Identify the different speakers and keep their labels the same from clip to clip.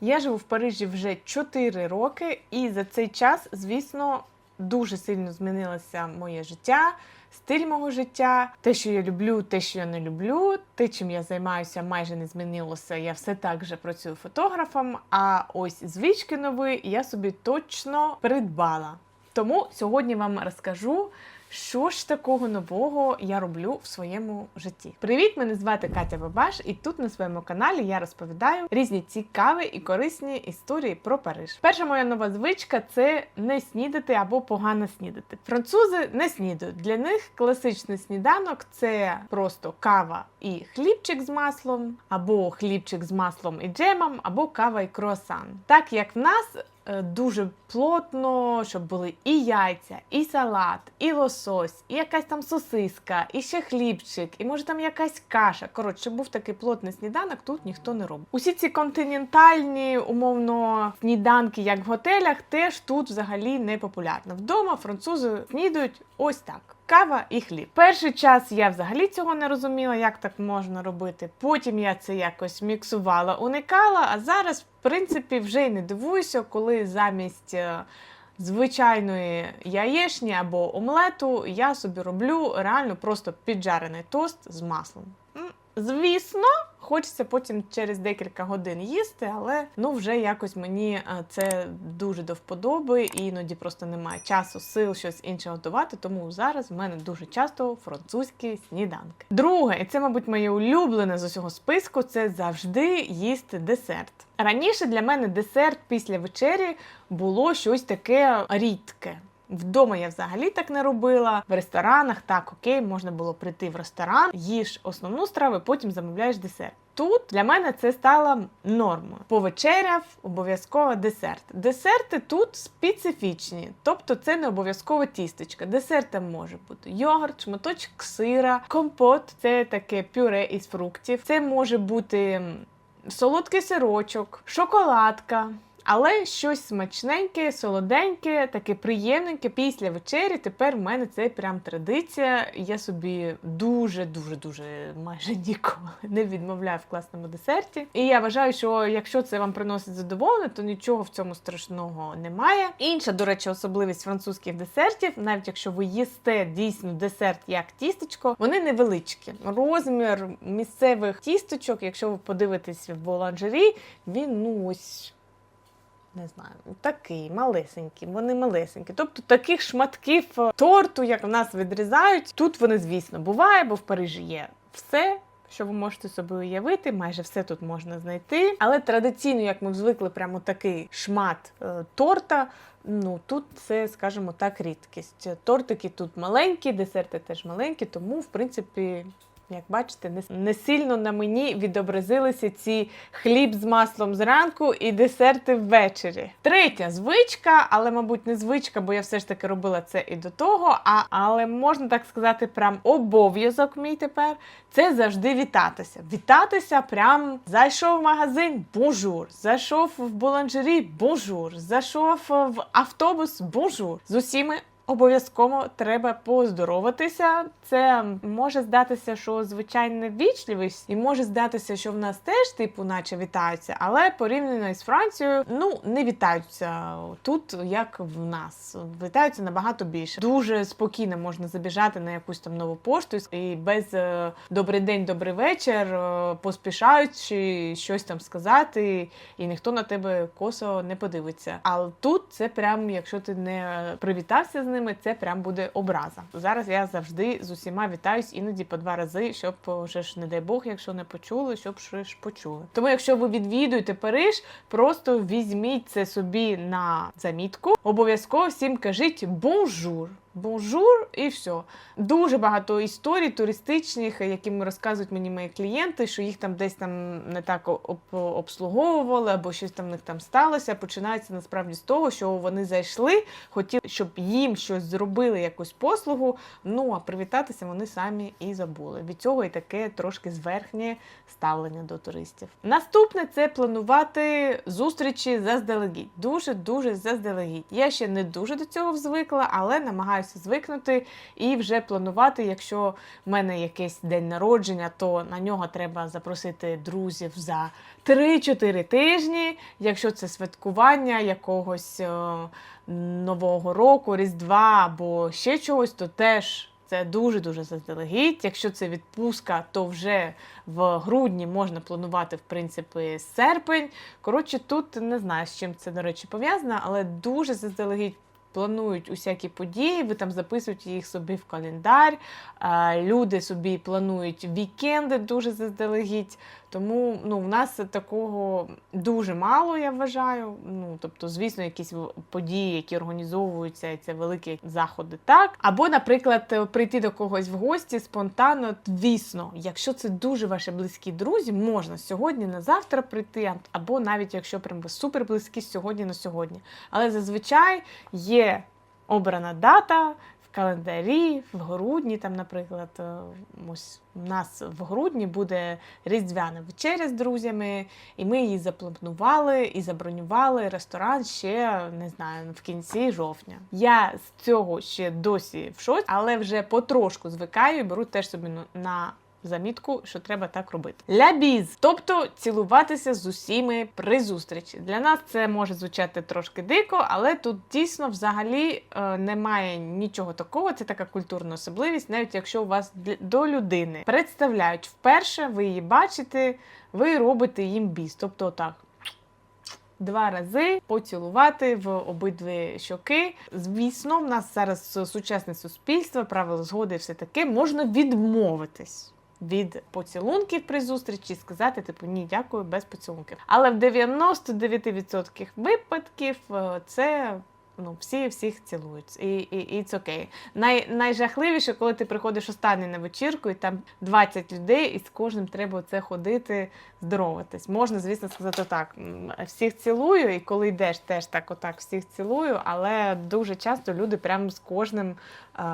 Speaker 1: Я живу в Парижі вже 4 роки, і за цей час, звісно, дуже сильно змінилося моє життя, стиль мого життя, те, що я люблю, те, що я не люблю, те, чим я займаюся, майже не змінилося. Я все так же працюю фотографом. А ось звички нові я собі точно придбала. Тому сьогодні вам розкажу. Що ж такого нового я роблю в своєму житті? Привіт, мене звати Катя Бабаш, і тут на своєму каналі я розповідаю різні цікаві і корисні історії про Париж. Перша моя нова звичка це не снідати або погано снідати. Французи не снідають. Для них класичний сніданок це просто кава і хлібчик з маслом, або хлібчик з маслом і джемом, або кава і круасан. Так як в нас дуже плотно, щоб були і яйця, і салат, і лосось, і якась там сосиска, і ще хлібчик, і може там якась каша. Коротше, щоб був такий плотний сніданок, тут ніхто не робить. Усі ці континентальні, умовно, сніданки, як в готелях, теж тут взагалі не популярно. Вдома французи снідають ось так. Кава і хліб. Перший час я взагалі цього не розуміла, як так можна робити. Потім я це якось міксувала, уникала. А зараз, в принципі, вже й не дивуюся, коли замість е, звичайної яєчні або омлету я собі роблю реально просто піджарений тост з маслом. Звісно, хочеться потім через декілька годин їсти, але ну вже якось мені е, це дуже до вподоби, і іноді просто немає часу, сил щось інше готувати. Тому зараз в мене дуже часто французькі сніданки. Друге, і це, мабуть, моє улюблене з усього списку, це завжди їсти десерт. Раніше для мене десерт після вечері було щось таке рідке. Вдома я взагалі так не робила. В ресторанах так окей, можна було прийти в ресторан, їж основну страву, потім замовляєш десерт. Тут для мене це стало нормою. Повечеряв обов'язково десерт. Десерти тут специфічні, тобто це не обов'язково тістечка. Десертом може бути йогурт, шматочок сира, компот це таке пюре із фруктів. Це може бути солодкий сирочок, шоколадка. Але щось смачненьке, солоденьке, таке приємненьке після вечері. Тепер в мене це прям традиція. Я собі дуже, дуже, дуже майже ніколи не відмовляю в класному десерті. І я вважаю, що якщо це вам приносить задоволення, то нічого в цьому страшного немає. Інша, до речі, особливість французьких десертів, навіть якщо ви їсте дійсно десерт як тістечко, вони невеличкі. Розмір місцевих тісточок, якщо ви подивитесь в боланжері, він ну ось не знаю, такий малесенький, вони малесенькі. Тобто таких шматків е, торту, як в нас відрізають, тут вони, звісно, буває, бо в Парижі є все. Що ви можете собі уявити, майже все тут можна знайти. Але традиційно, як ми звикли, прямо такий шмат е, торта. Ну тут це, скажімо так, рідкість. Тортики тут маленькі, десерти теж маленькі, тому в принципі. Як бачите, не, сильно на мені відобразилися ці хліб з маслом зранку і десерти ввечері. Третя звичка, але, мабуть, не звичка, бо я все ж таки робила це і до того. А, але можна так сказати, прям обов'язок мій тепер це завжди вітатися. Вітатися прям зайшов в магазин бонжур, зайшов в буланжері бонжур, зайшов в автобус бонжур. З усіми Обов'язково треба поздороватися. Це може здатися, що звичайна вічливість, і може здатися, що в нас теж типу, наче вітаються, але порівняно із Францією, ну не вітаються тут, як в нас. Вітаються набагато більше. Дуже спокійно можна забіжати на якусь там нову пошту і без е, добрий день, добрий вечір, е, поспішаючи щось там сказати, і ніхто на тебе косо не подивиться. Але тут це прям, якщо ти не привітався з ними, це прям буде образа. Зараз я завжди з усіма вітаюсь іноді по два рази, щоб вже ж, не дай Бог, якщо не почули, щоб ж почули. Тому, якщо ви відвідуєте Париж, просто візьміть це собі на замітку. Обов'язково всім кажіть бонжур. Бонжур і все. Дуже багато історій туристичних, які розказують мені мої клієнти, що їх там десь там не так обслуговували, або щось там в них там сталося. Починається насправді з того, що вони зайшли, хотіли, щоб їм щось зробили, якусь послугу. Ну а привітатися вони самі і забули. Від цього і таке трошки зверхнє ставлення до туристів. Наступне це планувати зустрічі заздалегідь. Дуже дуже заздалегідь. Я ще не дуже до цього звикла, але намагаюся часі звикнути і вже планувати, якщо в мене якийсь день народження, то на нього треба запросити друзів за 3-4 тижні. Якщо це святкування якогось е, нового року, Різдва або ще чогось, то теж. Це дуже-дуже заздалегідь. Якщо це відпустка, то вже в грудні можна планувати, в принципі, серпень. Коротше, тут не знаю, з чим це, до речі, пов'язано, але дуже заздалегідь планують усякі події, ви там записуєте їх собі в календар. Люди собі планують вікенди дуже заздалегідь. Тому ну, в нас такого дуже мало, я вважаю. Ну, тобто, звісно, якісь події, які організовуються, і це великі заходи, так. Або, наприклад, е, прийти до когось в гості спонтанно, звісно, якщо це дуже ваші близькі друзі, можна сьогодні на завтра прийти, або навіть якщо прям ви супер близькі сьогодні на сьогодні. Але зазвичай є обрана дата. В календарі, в грудні, там, наприклад, е, ось у нас в грудні буде різдвяна вечеря з друзями, і ми її запланували і забронювали ресторан ще не знаю в кінці жовтня. Я з цього ще досі в шоці, але вже потрошку звикаю і беру теж собі на. Замітку, що треба так робити. Лябіз, тобто цілуватися з усіми при зустрічі. Для нас це може звучати трошки дико, але тут дійсно взагалі е, немає нічого такого. Це така культурна особливість, навіть якщо у вас до людини представляють вперше, ви її бачите, ви робите їм біз. Тобто отак. Два рази поцілувати в обидві щоки. Звісно, в нас зараз сучасне суспільство, правила згоди, і все таке можна відмовитись. Від поцілунків при зустрічі сказати, типу, ні, дякую, без поцілунків. Але в 99% випадків е, це ну, всі всіх цілують. І, і, це окей. Най, найжахливіше, коли ти приходиш останній на вечірку, і там 20 людей, і з кожним треба це ходити, здороватись. Можна, звісно, сказати так: всіх цілую, і коли йдеш, теж так отак всіх цілую, але дуже часто люди прямо з кожним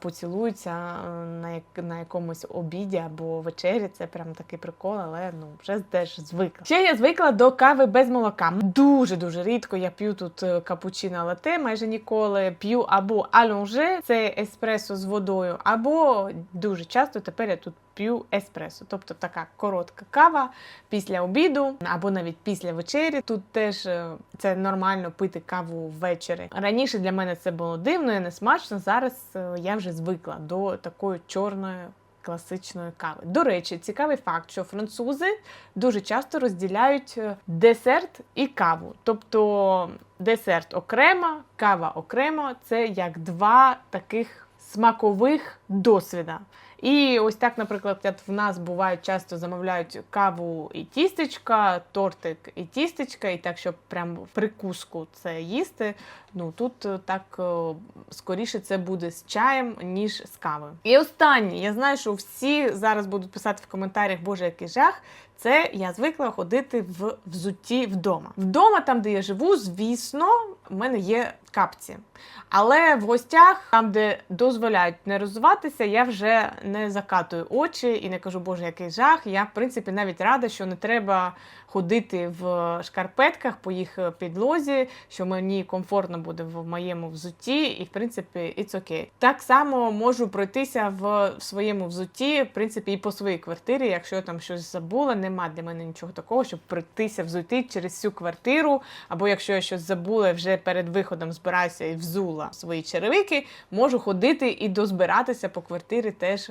Speaker 1: поцілуються е, на, на якомусь обіді або вечері. Це прям такий прикол, але ну вже теж звикла. Ще я звикла до кави без молока. Дуже дуже рідко я п'ю тут е, капучино лате, майже ніколи п'ю або алонже, це еспресо з водою, або дуже часто тепер я тут п'ю еспресо, тобто така коротка кава після обіду або навіть після вечері. Тут теж е, це нормально пити каву ввечері. Раніше для мене це було дивно і несмачно. Зараз е, я вже звикла до такої чорної. Класичної кави. До речі, цікавий факт, що французи дуже часто розділяють е, десерт і каву. Тобто десерт окремо, кава окремо це як два таких смакових досвіда. І ось так, наприклад, як в нас бувають часто замовляють каву і тістечка, тортик і тістечка, і так, щоб прям прикуску це їсти. Ну тут е, так е, скоріше це буде з чаєм, ніж з кавою. І останнє, я знаю, що всі зараз будуть писати в коментарях, боже, який жах. Це я звикла ходити в взутті вдома. Вдома, там, де я живу, звісно, в мене є капці. Але в гостях, там, де дозволяють не розуватися, я вже не закатую очі і не кажу, боже, який жах. Я, в принципі, навіть рада, що не треба ходити в шкарпетках по їх підлозі, що мені комфортно буде в моєму взутті, і в принципі, it's okay. Так само можу пройтися в своєму взутті, в принципі, і по своїй квартирі, якщо я там щось забула, нема для мене нічого такого, щоб пройтися взуті через всю квартиру, або якщо я щось забула, вже перед виходом збираюся і взула свої черевики, можу ходити і дозбиратися по квартирі теж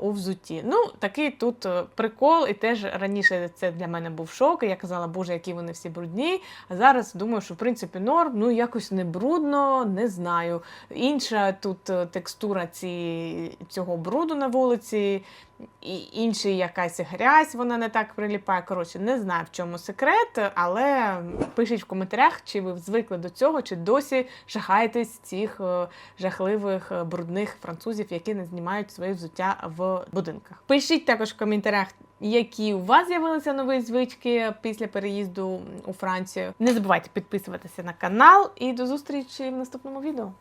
Speaker 1: у взутті. Ну, такий тут е, прикол, і теж раніше це для мене був шок. Я казала, боже, які вони всі брудні. А зараз думаю, що в принципі норм, ну якось не брудно, не знаю. Інша тут е, текстура ці, цього бруду на вулиці. І інший якась грязь, вона не так приліпає. Коротше, не знаю, в чому секрет, але пишіть в коментарях, чи ви звикли до цього, чи досі жахаєтесь цих е, жахливих е, брудних французів, які не знімають своє взуття в будинках. Пишіть також в коментарях, які у вас з'явилися нові звички після переїзду у Францію. Не забувайте підписуватися на канал і до зустрічі в наступному відео.